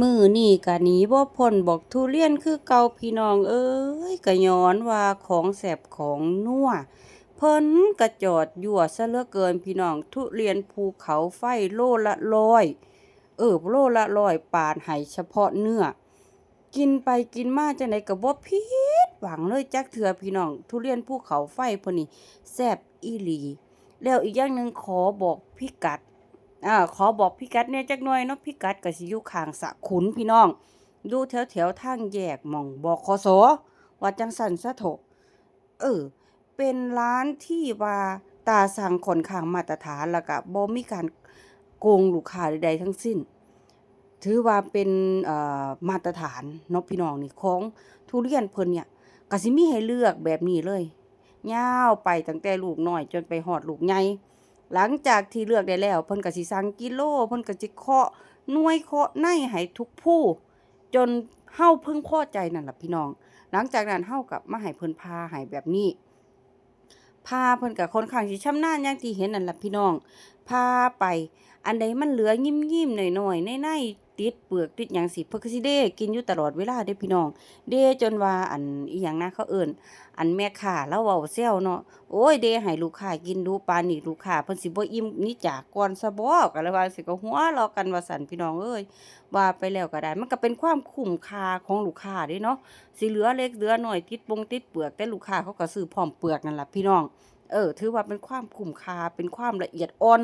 มือนี้ก็หนีบ่พ้นบอกทุเรียนคือเก่าพี่น้องเอ้ยก็ย้อนว่าของแซ่บของนัวเพิ่นก็จอดยั่วซะเหลือเกินพี่น้องทุเรียนภูเขาไฟโลละร้อย เออโลละร้อยปานให้เฉพาะเนื้อกินไปกินมาจังไดก็บ่ผิดหวังเลยจักเทื่อพี่น้อง ทุเรียนภูเขาไฟพิ่นนี่แซบอีหลี แล้วอีกอย่างหนึ่งขอบอกพิกัด อ่าขอบอกพิกัดเนี่ยจักหน่อยเนาะพิกัดก็สิอยู่ข้างสะขุนพี่น้องอยู่แถวแถวทางแยกหม่องบขสว่าจังสันซะเถเออ เป็นร้านที่ว่าตาสั่งค่อนข้างมาตรฐานแล้วก็บ่มีการโกงลูกค้าใดๆทั้งสิ้น ถือว่าเป็นเอ่อมาตรฐานเนาะพี่น้องนี่ของทุเรียนเพิ่นเนี่ยก็สิมีให้เลือกแบบนี้เลยยาวไปตั้งแต่ลูกน้อยจนไปฮอดลูกใหญ่ หลังจากที่เลือกได้แล้วเพิ่นก็สิสั่งกิโลเพิ่นก็สิเคาะหน่วยเคาะในให้ทุกผู้ จนเฮาพึงพอใจนั่นล่ะพี่น้อง หลังจากนั้นเฮากับมาให้เพิ่นพาให้แบบนี้พาเพิ่นกับคนข้างสิชำนาญอย่างที่เห็นนั่นล่ะพี่น้องพาไป อันใดมันเหลือยิ้มๆหน่อยๆในๆ ติดเปลือกติดหยังสิเพิ่นก็สิเด้กินอยู่ตลอดเวลาเด้พี่น้อง เด้จนว่าอันอีหยังนะเขาเอิ้นอันแม่ค้าเลาเว้าแซวเนาะโอ้ยเดให้ลูกค้ากินดูปานนี้ลูกค้าเพิ่นสิบ่อิ่มนี้จากก่อนซะบ่ก็เลยว่าสิก็หัวเราะกันว่าซั่นพี่น้องเอ้ยว่าไปแล้วก็ได้ มันก็เป็นความคุ้มค่าของลูกค้าเด้เนาะสิเหลือเล็กเหลือน้อยติดปงติดเปลือกแต่ลูกค้าเขาก็ซื้อพร้อมเปลือกนั่นล่ะพี่น้อง เออ ถือว่าเป็นความคุ้มค่าเป็นความละเอียดอ่อน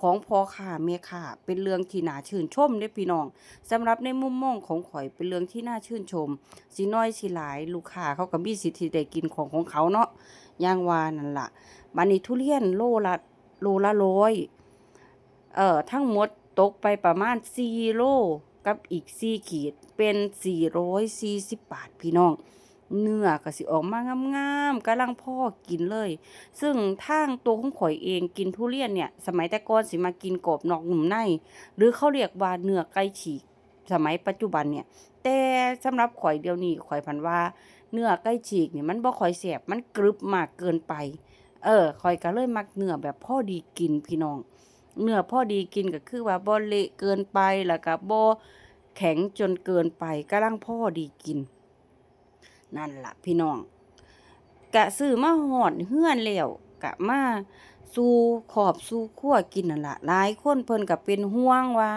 ของพอค้าแม่ค้าเป็นเรื่องที่น่าชื่นชมเด้พี่น้องสำหรับในมุมมองของข่อยเป็นเรื่องที่น่าชื่นชม สิน้อยสิหลายลูกค้าเขาก็มีสิทธิ์ที่ได้กินของของเขาเนาะย่างว่านั่นล่ะบัดนี้ทุเรียนโลละโลละร้อยเอ่อทั้งหมดตกไปประมาณ4โลกับอีก4ขีดเป็น440บาทพี่น้อง เนื้อก็สิออกมางามๆกำลังพ่อกินเลย ซึ่งทางตัวของข่อยเองกินทุเรียนเนี่ย สมัยแต่ก่อนสิมากินกรอบนอกนุ่มใน หรือเขาเรียกว่าเนื้อไก่ฉีก สมัยปัจจุบันเนี่ย แต่สำหรับข่อยเดียวนี้ข่อยพันว่า เนื้อไก่ฉีกเนี่ยมันบ่ค่อยแซ่บมันกรึบมากเกินไป เออข่อยก็เลยมักเนื้อแบบพ่อดีกินพี่น้อง เนื้อพ่อดีกินก็คือว่าบ่เละเกินไปแล้วก็บ่แข็งจนเกินไปกำลังพ่อดีกิน นั่นล่ะพี่น้องกะซื้อมาฮอดเฮือนแล้วกะมาสู่ขอบสู่ครัวกินนั่นล่ะหลายคนเพิ่นก็เป็นห่วงว่า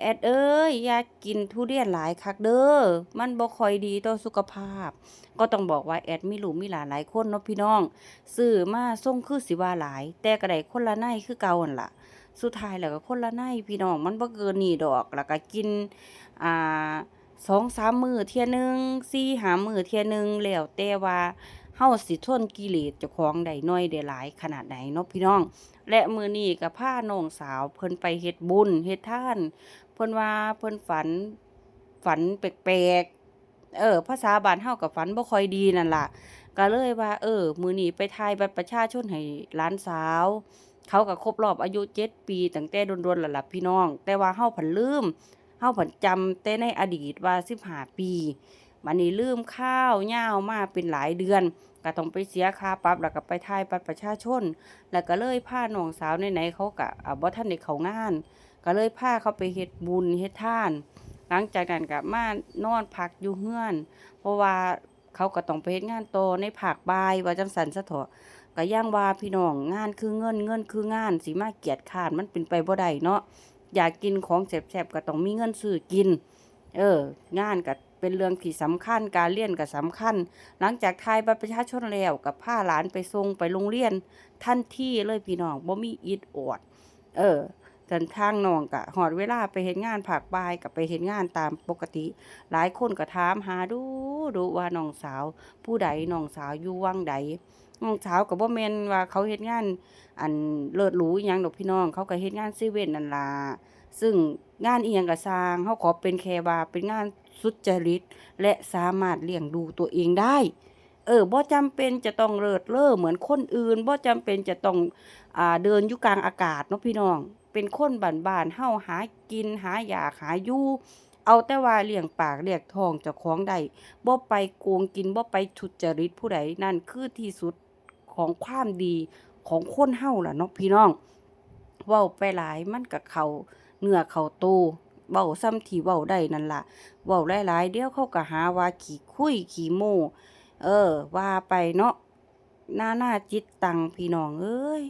แอดเอ้ยอยากินทุเรียนหลายคักเด้อมันบ่ค่อยดีต่อสุขภาพ ก็ต้องบอกว่าแอดมีลูกมีหลานหลายคนเนาะพี่น้องซื้อมาส่งคือสิว่าหลาย แต่ก็ได้คนละในคือเก่าหั่นล่ะสุดท้ายแล้วก็คนละในพี่น้องมันบ่เกินนี้ดอกแล้วก็กินอ่า 2-3มื้อเที่ยหนึ่ง4-5มื้อเที่ยหนึ่งแล้วแต่ว่าเฮาสิทนกิเลสเจ้าของได้น้อยได้หลายขนาดใดเนาะพี่น้อง และมือนี้ก็พาน้องสาวเพิ่นไปเฮ็ดบุญเฮ็ดท่าน เพิ่นว่าเพิ่นฝันฝันแปลกๆเออ ภาษาบ้านเฮาก็ฝันบ่ค่อยดีนั่นล่ะ ก็เลยว่า เออ มือนี้ไปถ่ายบัตรประชาชนให้หลานสาว เขาก็ครบรอบอายุ7ปีตั้งแต่โดนๆแล้วล่ะพี่น้อง แต่ว่าเฮาผันลืม เฮาผันจำแต่ในอดีตว่า15ปีบัดนี้ลืมข้าวยาวมาเป็นหลายเดือนก็ต้องไปเสียค่าปรับแล้วก็ไปถ่ายบัตรประชาชน แล้วก็เลยพาน้องสาวไหนๆเขาก็อ่าบ่ทันได้เขางาน ก็เลยพาเขาไปเฮ็ดบุญเฮ็ดทาน หลังจากนั้นก็มานอนพักอยู่เฮือน เพราะว่าเขาก็ต้องไปเฮ็ดงานโตในภาคบ่ายว่าจังซั่นซะเถาะก็ย่างว่าพี่น้องงานคือเงินเงินคืองานสิมาเกียจคานมันเป็นไปบ่ได้เนาะ อยากกินของแซ่บๆก็ต้องมีเงินซื้อกิน เออ งานก็เป็นเรื่องที่สำคัญการเรียนก็สำคัญ หลังจากถ่ายบัตรประชาชนแล้วก็พาหลานไปส่งไปโรงเรียนทันที่เลยพี่น้องบ่มีอิดออดเออจนทางน้องก็ฮอดเวลาไปเฮ็ดงานภาคบ่ายก็ไปเฮ็ดงานตามปกติ หลายคนก็ถามหาดูดูว่าน้องสาว ผู้ใดน้องสาวอยู่วังใด น้องสาวก็บ่แม่นว่าเขาเฮ็ดงาน อันเลิศหรูหยังดอกพี่น้อง เขาก็เฮ็ดงานเซเว่นนั่นล่ะซึ่งงานอิหยังก็สร้างเขาขอเป็นแค่ว่าเป็นงานสุจริต และสามารถเลี้ยงดูตัวเองได้ เออบ่จำเป็นจะต้องเลิศเล่อเหมือนคนอื่นบ่จำเป็นจะต้องอ่าเดินอยู่กลางอากาศเนาะพี่น้อง เป็นคนบ้านๆเฮาหากินหาอยากหาอยู่เอาแต่ว่าเลี้ยงปากเลี้ยงทองเจ้าของได้บ่ไปโกงกินบ่ไปทุจริตผู้ใดนั่นคือที่สุด ของความดีของคนเฮาล่ะเนาะพี่น้องเว้าไปหลายมันกับเขาเนื้อเข้าตัวเว้าซ้ำที่เว้าได้นั่นล่ะเว้าหลายๆเดี๋ยวเขาก็หาว่าขี่คุยขี่โมเออ ว่าไปเนาะหน้าหน้าจิตตังพี่น้องเอ้ย